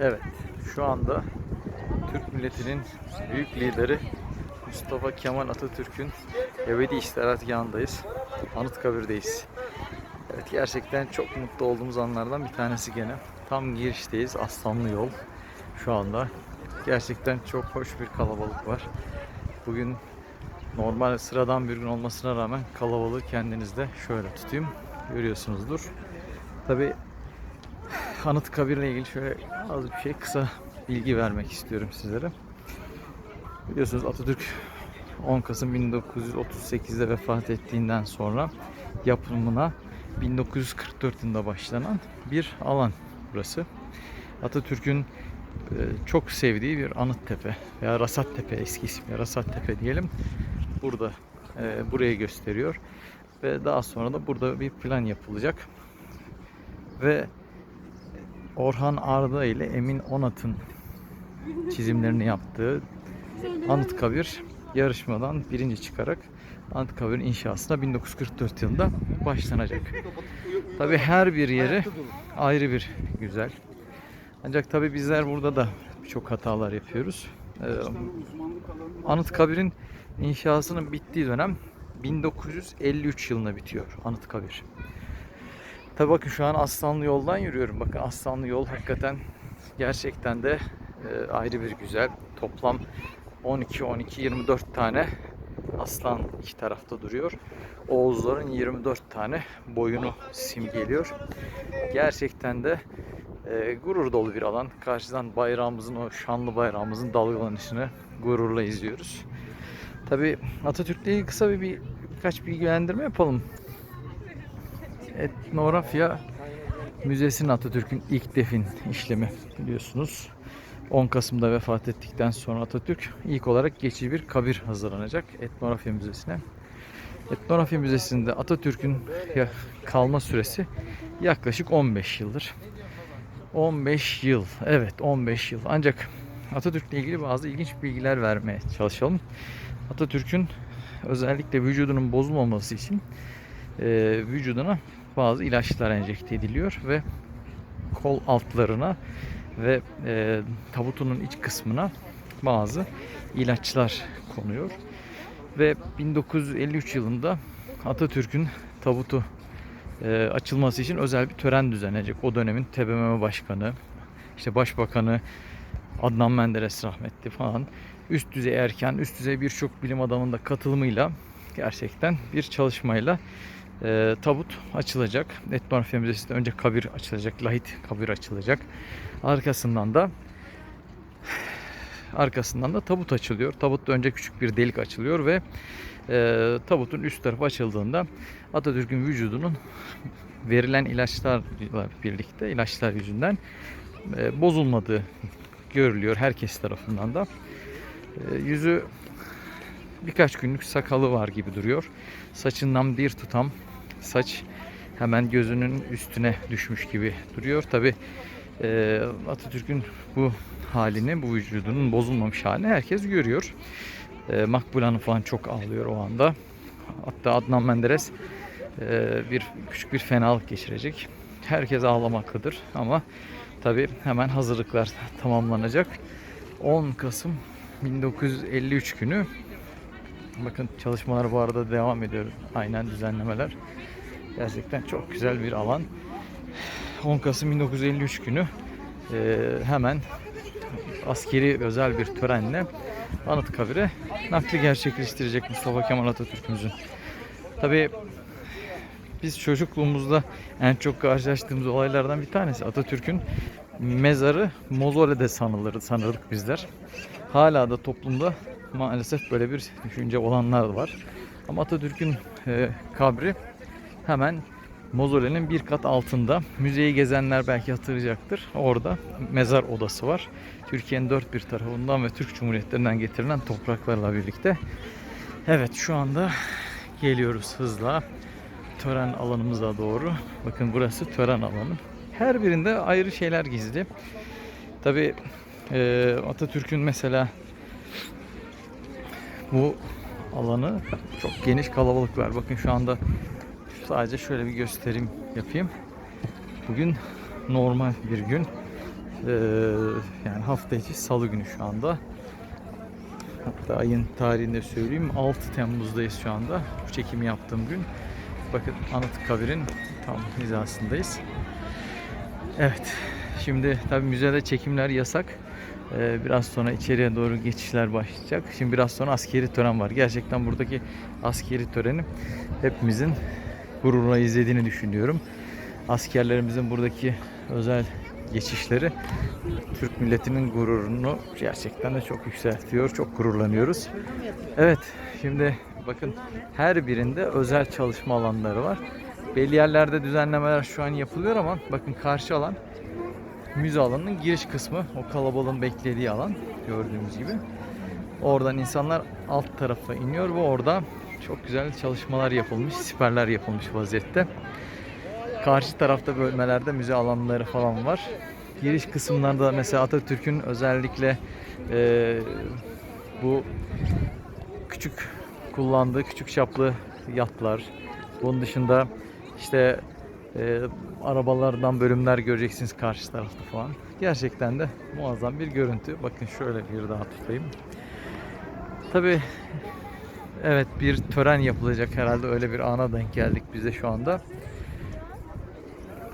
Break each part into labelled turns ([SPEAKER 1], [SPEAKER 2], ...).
[SPEAKER 1] Evet, şu anda Türk milletinin büyük lideri Mustafa Kemal Atatürk'ün ebedi istirahatgahındayız. Anıtkabir'deyiz. Evet, gerçekten çok mutlu olduğumuz anlardan bir tanesi gene. Tam girişteyiz, Aslanlı Yol şu anda. Gerçekten çok hoş bir kalabalık var. Bugün normal sıradan bir gün olmasına rağmen kalabalığı kendinizde şöyle tutayım. Görüyorsunuzdur. Tabi Anıtkabir'le ilgili şöyle az bir şey kısa bilgi vermek istiyorum sizlere. Biliyorsunuz Atatürk 10 Kasım 1938'de vefat ettiğinden sonra yapımına 1944 yılında başlanan bir alan burası. Atatürk'ün e, çok sevdiği bir Anıttepe veya Rasattepe eski ismi Rasattepe diyelim. Burada e, burayı gösteriyor ve daha sonra da burada bir plan yapılacak ve Orhan Arda ile Emin Onat'ın çizimlerini yaptığı Anıtkabir yarışmadan birinci çıkarak Anıtkabir'in inşasına 1944 yılında başlanacak. Tabi her bir yeri ayrı bir güzel. Ancak tabi bizler burada da çok hatalar yapıyoruz. Ee, Anıtkabir'in inşasının bittiği dönem 1953 yılında bitiyor Anıtkabir. Tabi bakın şu an Aslanlı yoldan yürüyorum. Bakın Aslanlı yol hakikaten gerçekten de e, ayrı bir güzel. Toplam 12 12 24 tane aslan iki tarafta duruyor. Oğuzların 24 tane boyunu simgeliyor. Gerçekten de e, gurur dolu bir alan. Karşıdan bayrağımızın o şanlı bayrağımızın dalgalanışını gururla izliyoruz. Tabi Atatürk'le ilgili kısa bir, bir birkaç bilgilendirme yapalım. Etnografya Müzesi'nin Atatürk'ün ilk defin işlemi biliyorsunuz. 10 Kasım'da vefat ettikten sonra Atatürk ilk olarak geçici bir kabir hazırlanacak Etnografya Müzesi'ne. Etnografya Müzesi'nde Atatürk'ün kalma süresi yaklaşık 15 yıldır. 15 yıl. Evet 15 yıl. Ancak Atatürk'le ilgili bazı ilginç bilgiler vermeye çalışalım. Atatürk'ün özellikle vücudunun bozulmaması için e, vücuduna bazı ilaçlar enjekte ediliyor ve kol altlarına ve e, tabutunun iç kısmına bazı ilaçlar konuyor. Ve 1953 yılında Atatürk'ün tabutu e, açılması için özel bir tören düzenlenecek. O dönemin TBMM Başkanı, işte Başbakanı Adnan Menderes rahmetli falan üst düzey erken, üst düzey birçok bilim adamının da katılımıyla gerçekten bir çalışmayla e, tabut açılacak. Etnografya Müzesi'nde önce kabir açılacak, lahit kabir açılacak. Arkasından da arkasından da tabut açılıyor. Tabutta önce küçük bir delik açılıyor ve e, tabutun üst tarafı açıldığında Atatürk'ün vücudunun verilen ilaçlarla birlikte ilaçlar yüzünden e, bozulmadığı görülüyor herkes tarafından da. E, yüzü birkaç günlük sakalı var gibi duruyor. Saçından bir tutam saç hemen gözünün üstüne düşmüş gibi duruyor. Tabi Atatürk'ün bu halini, bu vücudunun bozulmamış halini herkes görüyor. E, Makbule Hanım falan çok ağlıyor o anda. Hatta Adnan Menderes e, bir küçük bir fenalık geçirecek. Herkes ağlamaktadır ama tabi hemen hazırlıklar tamamlanacak. 10 Kasım 1953 günü Bakın çalışmalar bu arada devam ediyor. Aynen düzenlemeler. Gerçekten çok güzel bir alan. 10 Kasım 1953 günü e, hemen askeri özel bir törenle Anıtkabir'e nakli gerçekleştirecek Mustafa Kemal Atatürk'ümüzün. Tabii biz çocukluğumuzda en çok karşılaştığımız olaylardan bir tanesi Atatürk'ün mezarı Mozole'de sanılır, sanırdık bizler. Hala da toplumda maalesef böyle bir düşünce olanlar var. Ama Atatürk'ün e, kabri hemen Mozole'nin bir kat altında. Müzeyi gezenler belki hatırlayacaktır. Orada mezar odası var. Türkiye'nin dört bir tarafından ve Türk Cumhuriyetlerinden getirilen topraklarla birlikte. Evet şu anda geliyoruz hızla tören alanımıza doğru. Bakın burası tören alanı. Her birinde ayrı şeyler gizli. Tabi e, Atatürk'ün mesela bu alanı çok geniş kalabalık var. Bakın şu anda sadece şöyle bir gösterim yapayım. Bugün normal bir gün. Ee, yani hafta içi salı günü şu anda. Hatta ayın tarihini de söyleyeyim. 6 Temmuz'dayız şu anda. Bu çekimi yaptığım gün. Bakın Anıtkabir'in tam hizasındayız. Evet. Şimdi tabi müzede çekimler yasak. Ee, biraz sonra içeriye doğru geçişler başlayacak. Şimdi biraz sonra askeri tören var. Gerçekten buradaki askeri töreni hepimizin gururla izlediğini düşünüyorum. Askerlerimizin buradaki özel geçişleri Türk milletinin gururunu gerçekten de çok yükseltiyor. Çok gururlanıyoruz. Evet, şimdi bakın her birinde özel çalışma alanları var. Belli yerlerde düzenlemeler şu an yapılıyor ama bakın karşı alan müze alanının giriş kısmı. O kalabalığın beklediği alan gördüğümüz gibi. Oradan insanlar alt tarafa iniyor ve orada çok güzel çalışmalar yapılmış, siperler yapılmış vaziyette. Karşı tarafta bölmelerde müze alanları falan var. Giriş kısımlarda mesela Atatürk'ün özellikle eee, bu küçük kullandığı küçük çaplı yatlar. Bunun dışında işte eee, arabalardan bölümler göreceksiniz karşı tarafta falan. Gerçekten de muazzam bir görüntü. Bakın şöyle bir daha tutayım. Tabi evet bir tören yapılacak herhalde öyle bir ana denk geldik biz de şu anda.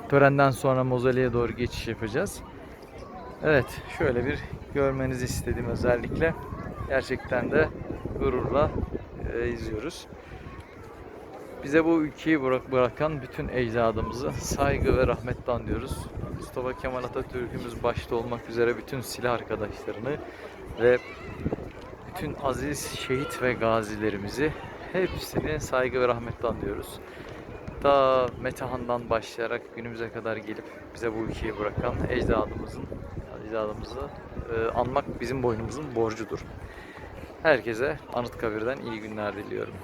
[SPEAKER 1] Törenden sonra mozoleye doğru geçiş yapacağız. Evet, şöyle bir görmenizi istedim özellikle. Gerçekten de gururla e, izliyoruz. Bize bu ülkeyi bırak, bırakan bütün ecdadımızı saygı ve rahmetle anlıyoruz. Mustafa Kemal Atatürk'ümüz başta olmak üzere bütün silah arkadaşlarını ve bütün aziz şehit ve gazilerimizi hepsini saygı ve rahmetle anlıyoruz. Ta Metehan'dan başlayarak günümüze kadar gelip bize bu ülkeyi bırakan ecdadımızın ecdadımızı e, anmak bizim boynumuzun borcudur. Herkese Anıtkabir'den iyi günler diliyorum.